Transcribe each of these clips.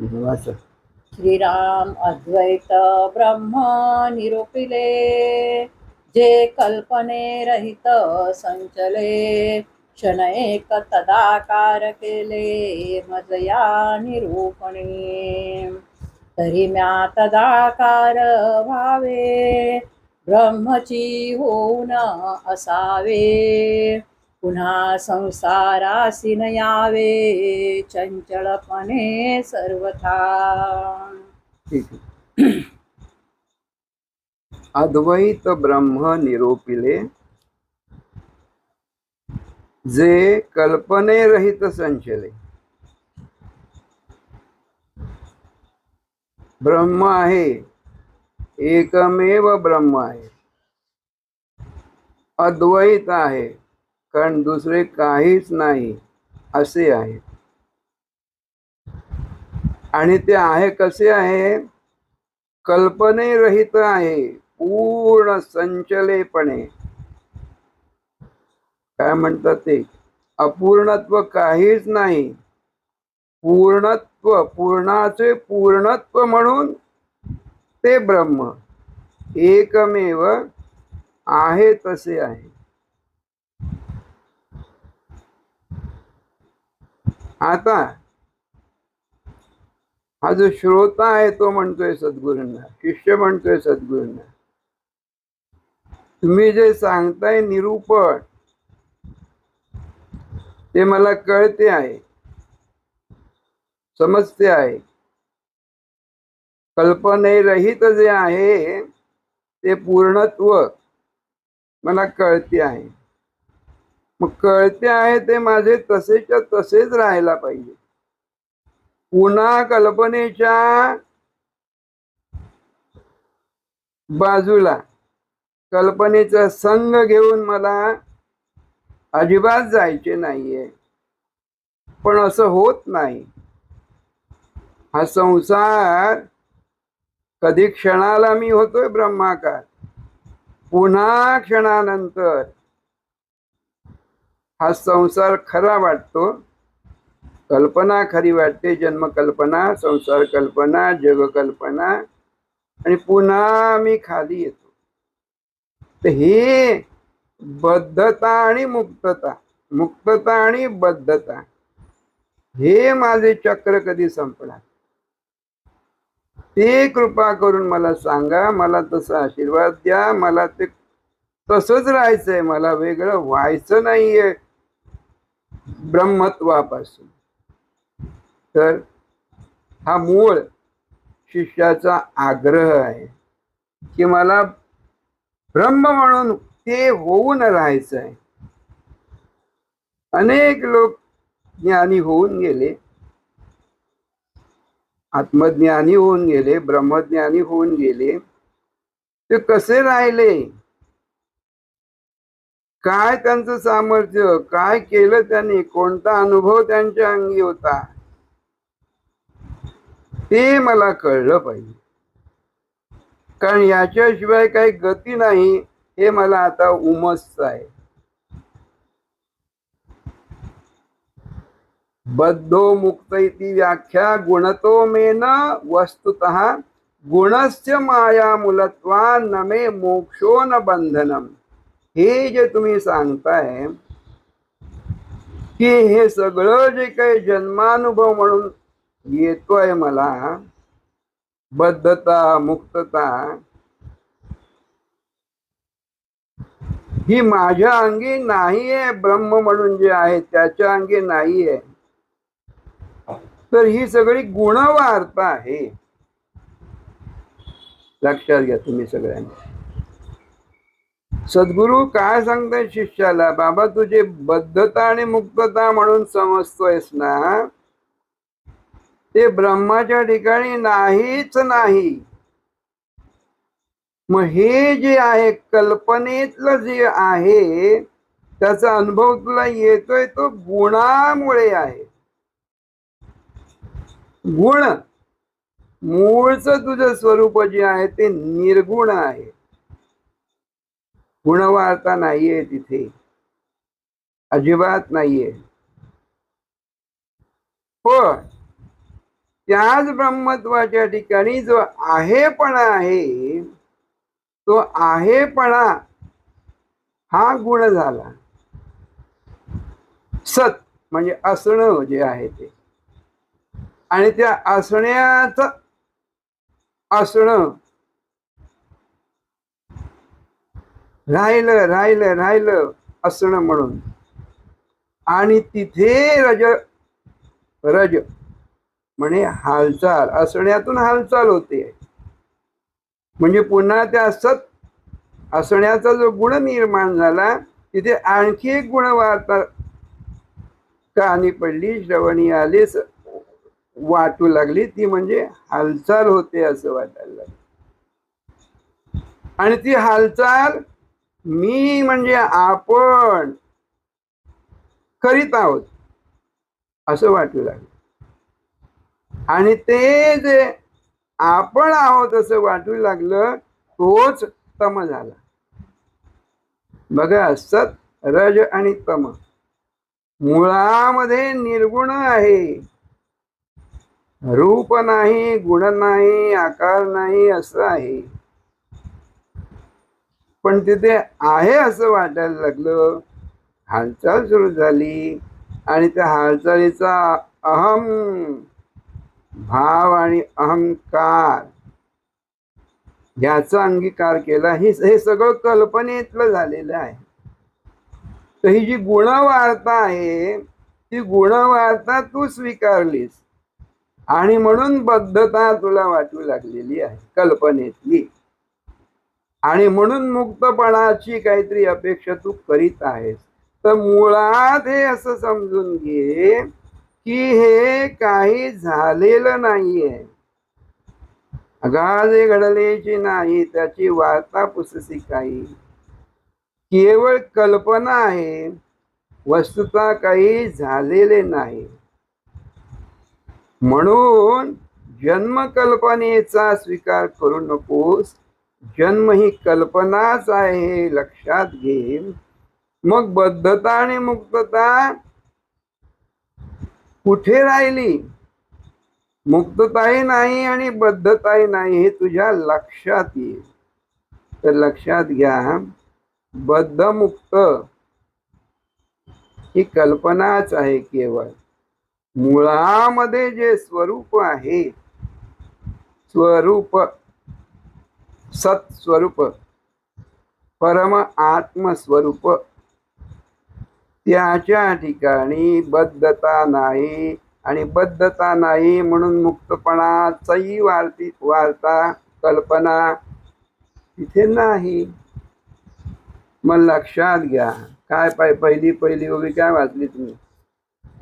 वाचा श्रीराम अद्वैत ब्रह्म निरूपिले जे कल्पने रहित संचले क्षण एक तदाकार केले मजया निरूपणे. तरी म्या तदाकार व्हावे ब्रह्मची होऊन असावे. पुन्हा संसारासी न यावे चंचलपणे सर्वथा. ठीक आहे. अद्वैत ब्रह्म निरोपिले जे कल्पने रहित संचले. ब्रह्म आहे एकमेव ब्रह्म आहे. अद्वैत आहे कारण दुसरे काहीच नाही असे आहे. आणि ते आहे कसे आहे? कल्पनेरहित आहे पूर्ण संचलेपणे. काय म्हणतात ते? अपूर्णत्व काहीच नाही. पूर्णत्व पूर्णाचे पूर्णत्व म्हणून ते ब्रह्म एकमेव आहे तसे आहे. आता हा जो श्रोता आहे तो म्हणतोय सद्गुरूंना शिष्य म्हणतोय सद्गुरूंना. तुम्ही जे सांगताय निरूपण ते मला कळते आहे समजते आहे. कल्पनेरहित जे आहे ते पूर्णत्व मला कळते आहे. मग कळते आहे ते माझे तसेच्या तसेच राहायला पाहिजे. पुन्हा कल्पनेच्या बाजूला कल्पनेचा संघ घेऊन मला अजिबात जायचे नाहीये. पण असं होत नाही. हा संसार कधी क्षणाला मी होतोय ब्रह्माकार. पुन्हा क्षणानंतर हा संसार खरा वाटतो. कल्पना खरी वाटते. जन्मकल्पना संसार कल्पना जगकल्पना आणि पुन्हा मी खाली येतो. तर हे बद्धता आणि मुक्तता मुक्तता आणि बद्धता हे माझे चक्र कधी संपणार? ते कृपा करून मला सांगा. मला तसा आशीर्वाद द्या. मला ते तसंच राहायचंय. मला वेगळं व्हायचं नाहीये. ब्रह्मत्वापासून. तर हा मूळ शिष्याचा आग्रह आहे की मला ब्रह्म म्हणून ते होऊन राहायचं आहे अनेक लोक ज्ञानी होऊन गेले. आत्मज्ञानी होऊन गेले ब्रह्मज्ञानी होऊन गेले. ते कसे राहिले? काय त्यांचं सामर्थ्य? काय केलं त्यांनी? कोणता अनुभव त्यांच्या अंगी होता? ते मला कळलं पाहिजे. कारण याच्याशिवाय काही गती नाही हे मला आता उमसच आहे. बद्धो मुक्त इति व्याख्या गुणतो मेन वस्तुत गुणस्य माया मुलत्वा न मे मोक्षो न बंधनम हे जे तुम्ही सांगताय की हे सगळं जे काही जन्मानुभव म्हणून येतोय मला बद्धता मुक्तता ही माझ्या अंगी नाहीये ब्रह्म म्हणून जे आहे त्याच्या अंगी नाहीये. तर ही सगळी गुणवार्ता आहे. लक्षात घ्या तुम्ही सगळ्यांनी. सद्गुरु काय सांगताय शिष्याला? बाबा तुझे बद्धता आणि मुक्तता म्हणून समजतोयस ना? ते ब्रह्माच्या ठिकाणी नाहीच नाही. मग हे जे आहे कल्पनेतलं जे आहे त्याचा अनुभव तुला येतोय तो गुणामुळे आहे. गुण मूळचं तुझं स्वरूप जे आहे ते निर्गुण आहे. गुणवार्ता नाहीये तिथे. अजिबात नाहीये. हो त्याच ब्रह्मत्वाच्या ठिकाणी जो आहेपणा आहे तो आहेपणा हा गुण झाला. सत म्हणजे असणं जे आहे ते. आणि त्या असण्याच असणं राहिलं राहिलं राहिलं असणं म्हणून. आणि तिथे रज रज म्हणे हालचाल असण्यातून हालचाल होते. म्हणजे पुन्हा त्या सत असण्याचा जो गुण निर्माण झाला तिथे आणखी एक गुण वार्ता कानी पडली श्रवणी आलीच वाटू लागली ती म्हणजे हालचाल होते असं वाटायला लागलं. आणि ती हालचाल मी म्हणजे आपण करीत आहोत असं वाटू लागलं. आणि ते जे आपण आहोत असं वाटू लागलं तोच तम झाला. बघा सत रज आणि तम. मुळामध्ये निर्गुण आहे. रूप नाही गुण नाही आकार नाही असं आहे. पण तिथे आहे असं वाटायला लागलं. हालचाल सुरू झाली आणि त्या हालचालीचा अहम भाव आणि अहंकार याचा अंगीकार केला. हे हे सगळं कल्पनेतलं झालेलं आहे. तर ही जी गुणवार्ता आहे ती गुणवार्ता तू स्वीकारलीस आणि म्हणून बद्धता तुला वाटू लागलेली आहे कल्पनेतली. आणि म्हणून मुक्तपणाची काहीतरी अपेक्षा तू करीत आहेस. तर मुळात हे असं समजून घे की हे काही झालेलं नाहीये. अगाधे घडलेची नाही त्याची वार्ता पुससी काही. केवळ कल्पना आहे वस्तुता काही झालेले नाही. म्हणून जन्मकल्पनेचा स्वीकार करू नकोस जन्म ही कल्पनाच आहे हे लक्षात घे. मग बद्धता आणि मुक्तता कुठे राहिली? मुक्तताही नाही आणि बद्धताही नाही हे तुझ्या लक्षात येईल. तर लक्षात घ्या बद्ध मुक्त ही कल्पनाच आहे केवळ. मुळामध्ये जे स्वरूप आहे स्वरूप सत्स्वरूप. परम आत्मस्वरूप. त्याच्या ठिकाणी बद्धता नाही आणि बद्धता नाही म्हणून मुक्तपणाचाही वार्ती वार्ता कल्पना तिथे नाही. मग लक्षात घ्या. काय पाय पहिली पहिली उभी काय वाचली तुम्ही?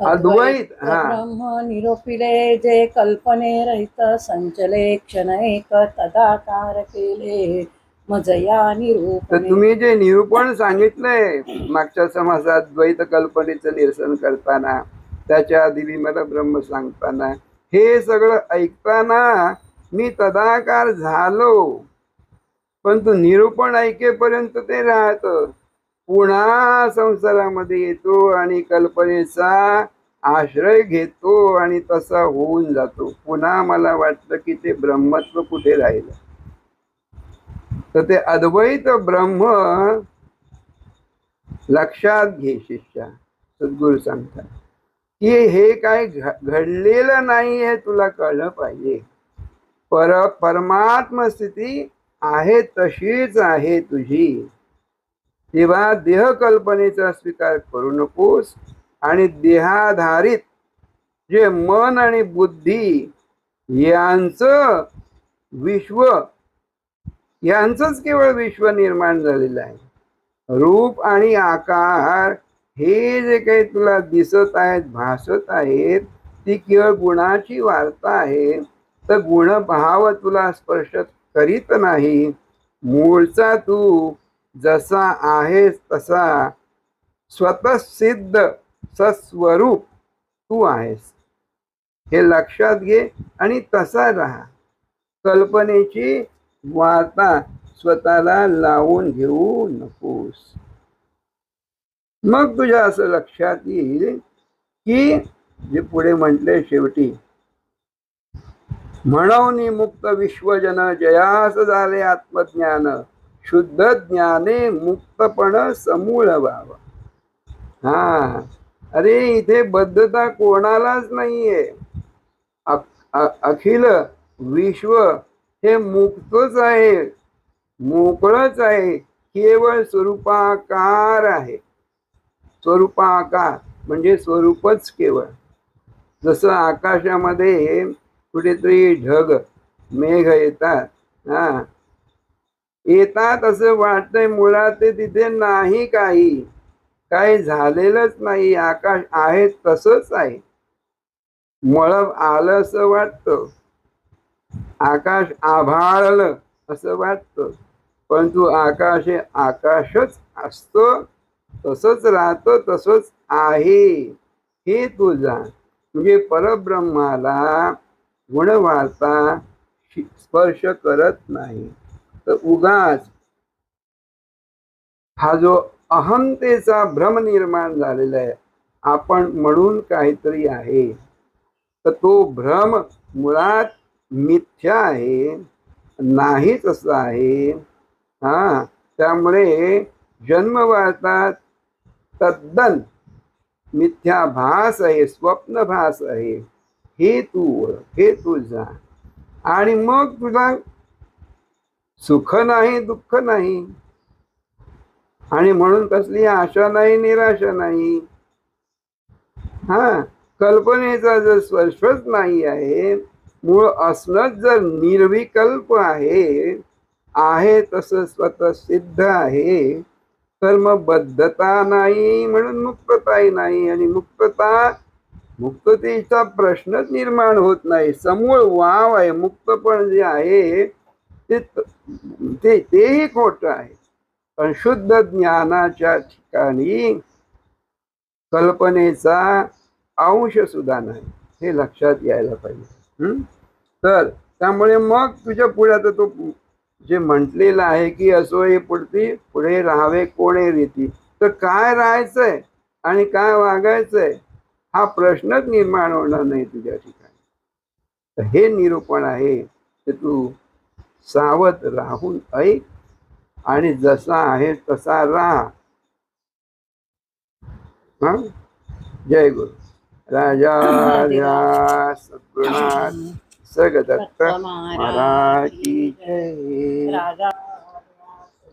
अद्वैत. ब्रह्म निरोपिले जे कल्पने रहित संचले क्षण एक तदाकार केले. मजया तर निरूपणे तुम्ही जे निरूपण सांगितलंय मागच्या समासात द्वैत कल्पनेचं निरसन करताना त्याच्या आधी मला ब्रह्म सांगताना हे सगळं ऐकताना मी तदाकार झालो. पण तू निरूपण ऐकेपर्यंत ते राहत. पुन्हा संसारामध्ये येतो आणि कल्पनेचा आश्रय घेतो आणि तसा होऊन जातो. पुन्हा मला वाटतं की ते ब्रह्मत्व कुठे राहिलं? तर ते अद्वैत ब्रह्म लक्षात घे शिष्या सद्गुरू सांगतात. की हे काय घ- घडलेलं नाही हे तुला कळलं पाहिजे. पर परमात्म स्थिती आहे तशीच आहे तुझी. तेव्हा देह कल्पनेचा स्वीकार करू नकोस आणि देहाधारित जे मन आणि बुद्धी यांचं विश्व यांचंच केवळ विश्व निर्माण झालेलं आहे. रूप आणि आकार हे जे काही तुला दिसत आहेत भासत आहेत ती केवळ गुणाची वार्ता आहे. तर गुणभाव तुला स्पर्श करीत नाही. मूळचा तू जसा आहेस तसा स्वतःसिद्ध सस्वरूप तू आहेस. हे लक्षात घे आणि तसा राहा. कल्पनेची वार्ता स्वतःला लावून घेऊ नकोस. मग तुझ्या असं लक्षात येईल की जे पुढे म्हटले शेवटी म्हणून मुक्त विश्वजन जयास झाले आत्मज्ञान. शुद्ध ज्ञाने मुक्तपण समूळ व्हावं हा. अरे इथे बद्धता कोणालाच नाहीये. अख- अखिल विश्व हे मुक्तच आहे. मोकळच आहे. केवळ स्वरूपाकार आहे. स्वरूपाकार म्हणजे स्वरूपच केवळ. जसं आकाशामध्ये कुठेतरी ढग मेघ येतात. हा. येतात असं वाटतंय मुळात ते तिथे नाही काही. काही झालेलंच नाही आकाश आहे तसंच आहे. मळब आलं असं वाटतं. आकाश आभाळलं असं वाटतं. परंतु आकाश हे आकाशच असतं तसंच राहतं तसंच आहे. हे तू जाण म्हणजे परब्रह्माला गुणवार्ता स्पर्श करत नाही. तर उगाच. हा जो अहंतेचा भ्रम निर्माण झालेला आहे आपण म्हणून काहीतरी आहे. तर तो भ्रम मुळात मिथ्या आहे नाहीच असं आहे. हा त्यामुळे जन्मवार्ता तद्दन मिथ्याभास आहे स्वप्नभास आहे. हे तू हे तू जा. आणि मग तुला सुख नाही दुःख नाही. आणि म्हणून कसली आशा नाही निराशा नाही. हा कल्पनेचा जर स्पर्शच नाही आहे मूळ असणंच जर निर्विकल्प आहे आहे तसं स्वतः सिद्ध आहे तर मग बद्धता नाही म्हणून मुक्तताही नाही आणि मुक्तता मुक्ततेचा प्रश्नच निर्माण होत नाही. समूळ वाव आहे मुक्तपण जे आहे ते ते तेही खोट आहे. पण शुद्ध ज्ञानाच्या ठिकाणी कल्पनेचा अंश सुद्धा नाही. हे लक्षात यायला पाहिजे. तर त्यामुळे मग तुझ्या पुढे आता तो जे म्हटलेलं आहे की असो हे पुढती पुढे राहावे कोणे रीती. तर काय राहायचंय आणि काय वागायचंय हा प्रश्नच निर्माण होणार नाही तुझ्या ठिकाणी. तर हे निरूपण आहे ते तू सावध राहून ऐक आणि जसा आहे तसा राहा. जय गुरु. राजा सगदत्त महाराज की जय. राजा.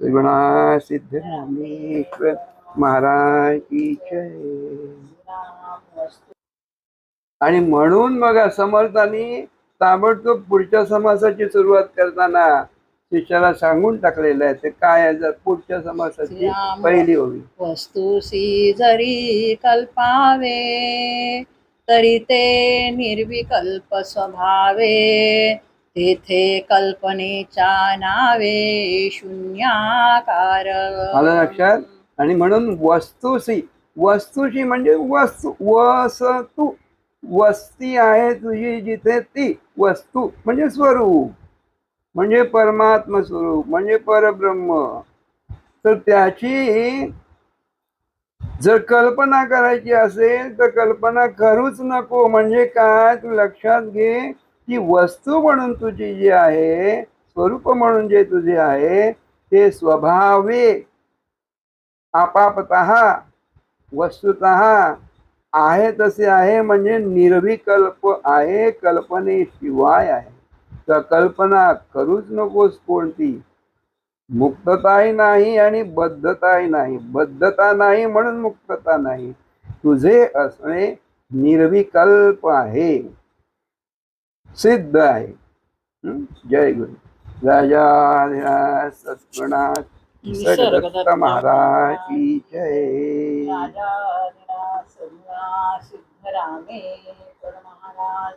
सगुणा सिद्धरामेश्वर महाराज की जय आणि म्हणून बघा समर्थांनी ताबडतोब पुढच्या समासाची सुरुवात करताना शिष्याला सांगून टाकलेलं आहे ते काय आहे? जर पुढच्या समासाची. पहिली होईल वस्तुसी जरी कल्पावे तरी ते निर्विकल्प स्वभावे. तेथे कल्पनेच्या नावे शून्याकार. आलं लक्षात? आणि म्हणून वस्तुशी वस्तुशी म्हणजे वस्तू वस्तू. वस्ती आहे तुझी जिथे ती वस्तू म्हणजे स्वरूप म्हणजे परमात्म स्वरूप म्हणजे परब्रह्म. तर त्याची जर कल्पना करायची असेल तर कल्पना करूच नको. म्हणजे काय? तू लक्षात घे की वस्तू म्हणून तुझी जी आहे स्वरूप म्हणून जे तुझे आहे ते स्वभावे आपापत वस्तुत आहे तसे आहे म्हणजे निर्विकल्प आहे कल्पनेशिवाय आहे. तर कल्पना करूच नकोस कोणती. मुक्तताही नाही आणि बद्धताही नाही. बद्धता नाही म्हणून मुक्तता नाही. तुझे असणे निर्विकल्प आहे. सिद्ध आहे. जय गुरु. राजा सत्गुणात निसर्गदत्त महाराज की जय राजा सिद्धरामे महाराज